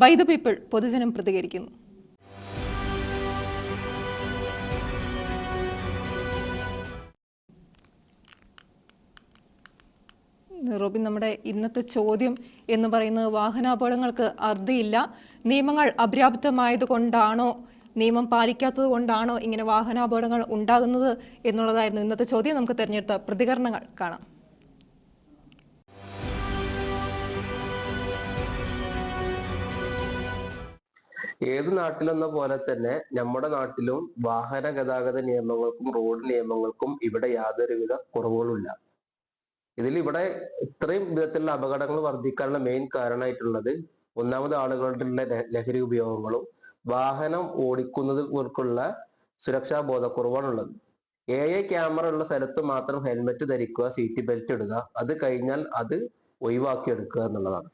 By the people പൊതുജനം പ്രതികരിക്കുന്നു. Robin നമ്മുടെ ഇന്നത്തെ ചോദ്യം എന്ന് പറയുന്നത് വാഹനാപകടങ്ങൾക്ക് അറുതിയില്ല നിയമങ്ങൾ അപര്യാപ്തമായത് കൊണ്ടാണോ നിയമം പാലിക്കാത്തത് കൊണ്ടാണോ ഇങ്ങനെ വാഹനാപകടങ്ങൾ ഉണ്ടാകുന്നത് എന്നുള്ളതായിരുന്നു ഇന്നത്തെ ചോദ്യം. നമുക്ക് തിരഞ്ഞെടുത്ത പ്രതികരണങ്ങൾ കാണാം. ഏത് നാട്ടിലെന്ന പോലെ തന്നെ നമ്മുടെ നാട്ടിലും വാഹന ഗതാഗത നിയമങ്ങൾക്കും റോഡ് നിയമങ്ങൾക്കും ഇവിടെ യാതൊരുവിധ കുറവുകളുമില്ല. ഇതിൽ ഇവിടെ ഇത്രയും വിധത്തിലുള്ള അപകടങ്ങൾ വർദ്ധിക്കാനുള്ള മെയിൻ കാരണമായിട്ടുള്ളത് ഒന്നാമത് ആളുകളുടെ ലഹരി ഉപയോഗങ്ങളും വാഹനം ഓടിക്കുന്നതിലുള്ള സുരക്ഷാ ബോധക്കുറവാണുള്ളത്. എ ഐ ക്യാമറ ഉള്ള സ്ഥലത്ത് മാത്രം ഹെൽമെറ്റ് ധരിക്കുക സീറ്റ് ബെൽറ്റ് ഇടുക അത് കഴിഞ്ഞാൽ അത് ഒഴിവാക്കി എടുക്കുക എന്നുള്ളതാണ്.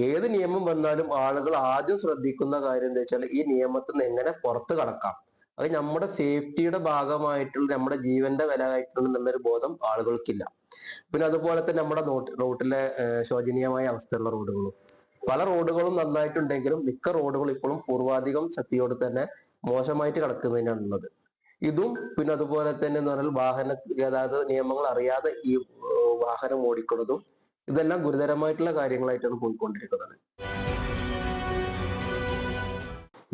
ഏത് നിയമം വന്നാലും ആളുകൾ ആദ്യം ശ്രദ്ധിക്കുന്ന കാര്യം എന്താ വെച്ചാൽ ഈ നിയമത്തിൽ നിന്ന് എങ്ങനെ പുറത്ത് കടക്കാം? അത് നമ്മുടെ സേഫ്റ്റിയുടെ ഭാഗമായിട്ടുള്ള നമ്മുടെ ജീവന്റെ വില ആയിട്ടുള്ള എന്നുള്ളൊരു ബോധം ആളുകൾക്കില്ല. പിന്നെ അതുപോലെ തന്നെ നമ്മുടെ റോട്ടിലെ ശോചനീയമായ അവസ്ഥയുള്ള റോഡുകളും. പല റോഡുകളും നന്നായിട്ടുണ്ടെങ്കിലും മിക്ക റോഡുകൾ ഇപ്പോഴും പൂർവാധികം ശക്തിയോട് തന്നെ മോശമായിട്ട് കിടക്കുന്നതിനാണ് ഉള്ളത് ഇതും പിന്നെ അതുപോലെ തന്നെ എന്ന് പറഞ്ഞാൽ വാഹന ഗതാഗത നിയമങ്ങൾ അറിയാതെ ഈ വാഹനം ഓടിക്കുന്നതും ഇതെല്ലാം ഗുരുതരമായിട്ടുള്ള കാര്യങ്ങളായിട്ടാണ് പോയിക്കൊണ്ടിരിക്കുന്നത്.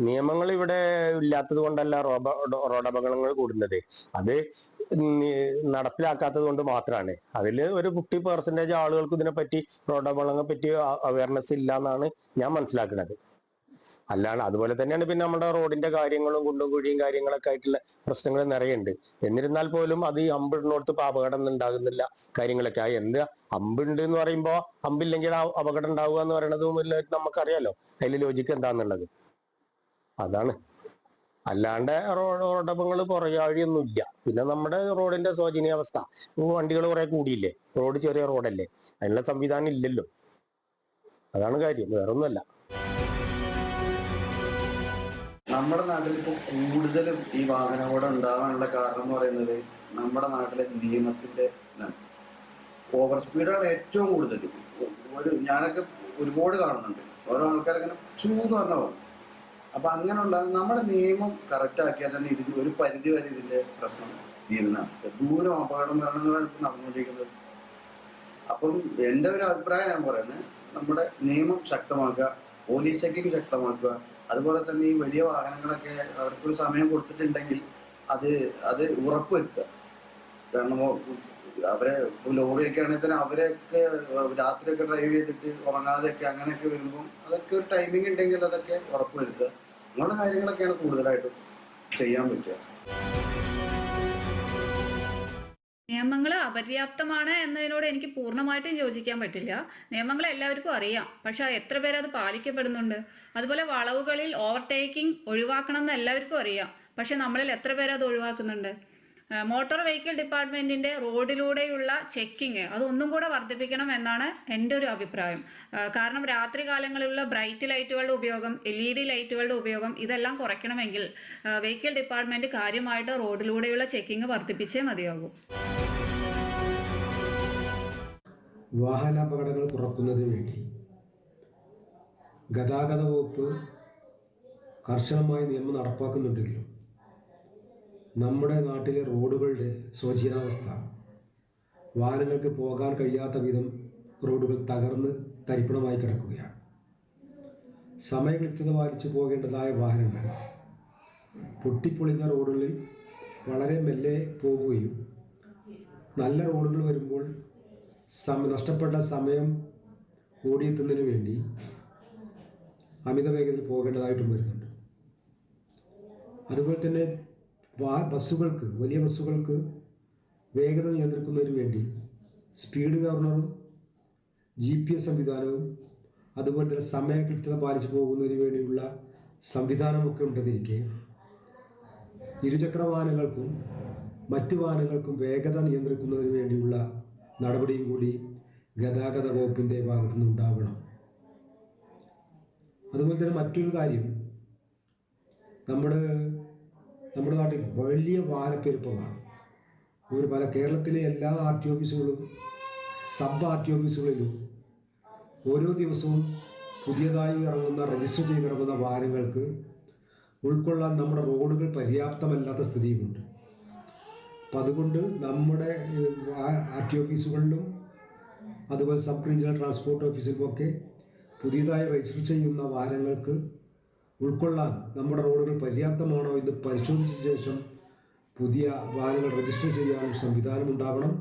നിയമങ്ങൾ ഇവിടെ ഇല്ലാത്തത് കൊണ്ടല്ല റോബ റോഡ് അപകടങ്ങൾ കൂടുന്നത്. അത് നടപ്പിലാക്കാത്തത് കൊണ്ട് മാത്രമാണ് അതിൽ ഒരു ഫിഫ്റ്റി പെർസെന്റേജ് ആളുകൾക്ക് ഇതിനെപ്പറ്റി റോഡ് അപകടങ്ങളെ പറ്റി അവയർനെസ് ഇല്ല എന്നാണ് ഞാൻ മനസ്സിലാക്കുന്നത്. അല്ലാണ്ട് അതുപോലെ തന്നെയാണ് പിന്നെ നമ്മുടെ റോഡിന്റെ കാര്യങ്ങളും കുണ്ടും കുഴിയും കാര്യങ്ങളൊക്കെ ആയിട്ടുള്ള പ്രശ്നങ്ങൾ നിറയുണ്ട്. എന്നിരുന്നാൽ പോലും അത് ഈ അമ്പിടുന്നോടത്ത് ഇപ്പൊ അപകടം ഉണ്ടാകുന്നില്ല കാര്യങ്ങളൊക്കെ. ആ എന്ത് അമ്പുണ്ട് എന്ന് പറയുമ്പോ അമ്പില്ലെങ്കിൽ ആ അപകടം ഉണ്ടാവുക എന്ന് ഇല്ല നമുക്കറിയാലോ. അതിൽ ലോജിക്ക് എന്താന്നുള്ളത്. അതാണ്. അല്ലാണ്ട് റോഡ് റോഡപങ്ങൾ പുറകാഴിയൊന്നും ഇല്ല പിന്നെ നമ്മുടെ റോഡിന്റെ ശോചനീയാവസ്ഥ വണ്ടികൾ കുറെ കൂടിയില്ലേ? റോഡ് ചെറിയ റോഡല്ലേ? അതിനുള്ള സംവിധാനം ഇല്ലല്ലോ. അതാണ് കാര്യം. വേറെ നമ്മുടെ നാട്ടിൽ ഇപ്പോൾ കൂടുതലും ഈ വാഹനാപകടം ഉണ്ടാവാനുള്ള കാരണം എന്ന് പറയുന്നത് നമ്മുടെ നാട്ടിലെ നിയമത്തിന്റെ ഇതാണ്. ഓവർ സ്പീഡാണ് ഏറ്റവും കൂടുതൽ. ഒരു ഞാനൊക്കെ ഒരുപാട് കാണുന്നുണ്ട്. ഓരോ ആൾക്കാരങ്ങനെ ചൂന്ന് പറഞ്ഞ പോകും. അപ്പൊ അങ്ങനെയുള്ള നമ്മുടെ നിയമം കറക്റ്റ് ആക്കിയാൽ തന്നെ ഇതിന് ഒരു പരിധി വരെ ഇതിന്റെ പ്രശ്നം തീരുന്നതാണ്. ദൂരം അപകടം മരണങ്ങളാണ് ഇപ്പം നടന്നുകൊണ്ടിരിക്കുന്നത്. അപ്പം എന്റെ ഒരു അഭിപ്രായം ഞാൻ പറയുന്നത് നമ്മുടെ നിയമം ശക്തമാക്കുക പോലീസ് ചെക്കിങ് ശക്തമാക്കുക. അതുപോലെ തന്നെ ഈ വലിയ വാഹനങ്ങളൊക്കെ അവർക്കൊരു സമയം കൊടുത്തിട്ടുണ്ടെങ്കിൽ അത് അത് ഉറപ്പുവരുത്തുക. കാരണം അവരെ ലോറിയൊക്കെ ആണെങ്കിൽ തന്നെ അവരെയൊക്കെ രാത്രിയൊക്കെ ഡ്രൈവ് ചെയ്തിട്ട് ഉറങ്ങാതെയൊക്കെ അങ്ങനെയൊക്കെ വരുമ്പോൾ അതൊക്കെ ഒരു ടൈമിംഗ് ഉണ്ടെങ്കിൽ അതൊക്കെ ഉറപ്പുവരുത്തുക. അങ്ങനെയുള്ള കാര്യങ്ങളൊക്കെയാണ് കൂടുതലായിട്ടും ചെയ്യാൻ പറ്റുക. നിയമങ്ങൾ അപര്യാപ്തമാണ് എന്നതിനോട് എനിക്ക് പൂർണമായിട്ടും യോജിക്കാൻ പറ്റില്ല. നിയമങ്ങൾ എല്ലാവർക്കും അറിയാം. പക്ഷെ എത്ര പേര് അത് പാലിക്കപ്പെടുന്നുണ്ട്? അതുപോലെ വളവുകളിൽ ഓവർടേക്കിംഗ് ഒഴിവാക്കണം എന്ന് എല്ലാവർക്കും അറിയാം. പക്ഷെ നമ്മളിൽ എത്ര പേര് അത് ഒഴിവാക്കുന്നുണ്ട്? മോട്ടോർ വെഹിക്കിൾ ഡിപ്പാർട്ട്മെന്റിന്റെ റോഡിലൂടെയുള്ള ചെക്കിങ് അതൊന്നും കൂടെ വർദ്ധിപ്പിക്കണം എന്നാണ് എന്റെ ഒരു അഭിപ്രായം. കാരണം രാത്രി കാലങ്ങളിലുള്ള ബ്രൈറ്റ് ലൈറ്റുകളുടെ ഉപയോഗം എൽ ഇ ഡി ലൈറ്റുകളുടെ ഉപയോഗം ഇതെല്ലാം കുറയ്ക്കണമെങ്കിൽ വെഹിക്കിൾ ഡിപ്പാർട്ട്മെന്റ് കാര്യമായിട്ട് റോഡിലൂടെയുള്ള ചെക്കിങ് വർദ്ധിപ്പിച്ചേ മതിയാകൂ. വാഹനാപകടങ്ങൾ കുറക്കുന്നതിന് വേണ്ടി ഗതാഗത വകുപ്പ് കർശനമായ നിയമം നടപ്പാക്കുന്നുണ്ടെങ്കിലും നമ്മുടെ നാട്ടിലെ റോഡുകളുടെ ശോചനീയാവസ്ഥ വാഹനങ്ങൾക്ക് പോകാൻ കഴിയാത്ത വിധം റോഡുകൾ തകർന്ന് തരിപ്പണമായി കിടക്കുകയാണ്. സമയകൃത്യത പാലിച്ചു പോകേണ്ടതായ വാഹനങ്ങൾ. പൊട്ടിപ്പൊളിഞ്ഞ റോഡുകളിൽ വളരെ മെല്ലെ പോകുകയും നല്ല റോഡുകൾ വരുമ്പോൾ സമ നഷ്ടപ്പെട്ട സമയം ഓടിയെത്തുന്നതിന് വേണ്ടി അമിത വേഗത്തിൽ പോകേണ്ടതായിട്ടും വരുന്നുണ്ട്. അതുപോലെ തന്നെ വാ ബസ്സുകൾക്ക് വലിയ ബസ്സുകൾക്ക് വേഗത നിയന്ത്രിക്കുന്നതിന് വേണ്ടി സ്പീഡ് ഗവർണറും ജി പി എസ് സംവിധാനവും അതുപോലെ തന്നെ സമയകൃത്യത പാലിച്ചു പോകുന്നതിന് വേണ്ടിയുള്ള സംവിധാനമൊക്കെ ഉണ്ടെന്നിരിക്കെ. ഇരുചക്ര വാഹനങ്ങൾക്കും മറ്റു വാഹനങ്ങൾക്കും വേഗത നിയന്ത്രിക്കുന്നതിന് വേണ്ടിയുള്ള നടപടിയും കൂടി ഗതാഗത വകുപ്പിന്റെ ഭാഗത്തു നിന്നുണ്ടാവണം അതുപോലെ തന്നെ മറ്റൊരു കാര്യം നമ്മുടെ നമ്മുടെ നാട്ടിൽ വലിയ വാഹനപ്പെരുപ്പമാണ് ഒരു പല കേരളത്തിലെ എല്ലാ ആർ ടി ഓഫീസുകളും സബ് ആർ ടി ഓഫീസുകളിലും ഓരോ ദിവസവും പുതിയതായി ഇറങ്ങുന്ന രജിസ്റ്റർ ചെയ്തിറങ്ങുന്ന വാഹനങ്ങൾക്ക് ഉൾക്കൊള്ളാൻ നമ്മുടെ റോഡുകൾ പര്യാപ്തമല്ലാത്ത സ്ഥിതിയുമുണ്ട്. അപ്പം അതുകൊണ്ട് നമ്മുടെ ആർ ടി ഓഫീസുകളിലും അതുപോലെ സബ് റീജിയണൽ ട്രാൻസ്പോർട്ട് ഓഫീസിലുമൊക്കെ പുതിയതായി രജിസ്റ്റർ ചെയ്യുന്ന വാഹനങ്ങൾക്ക് ഉൾക്കൊള്ളാൻ നമ്മുടെ റോഡുകൾ പര്യാപ്തമാണോ എന്ന് പരിശോധിച്ച ശേഷം പുതിയ വാഹനങ്ങൾ രജിസ്റ്റർ ചെയ്യാനും സംവിധാനം ഉണ്ടാവണം.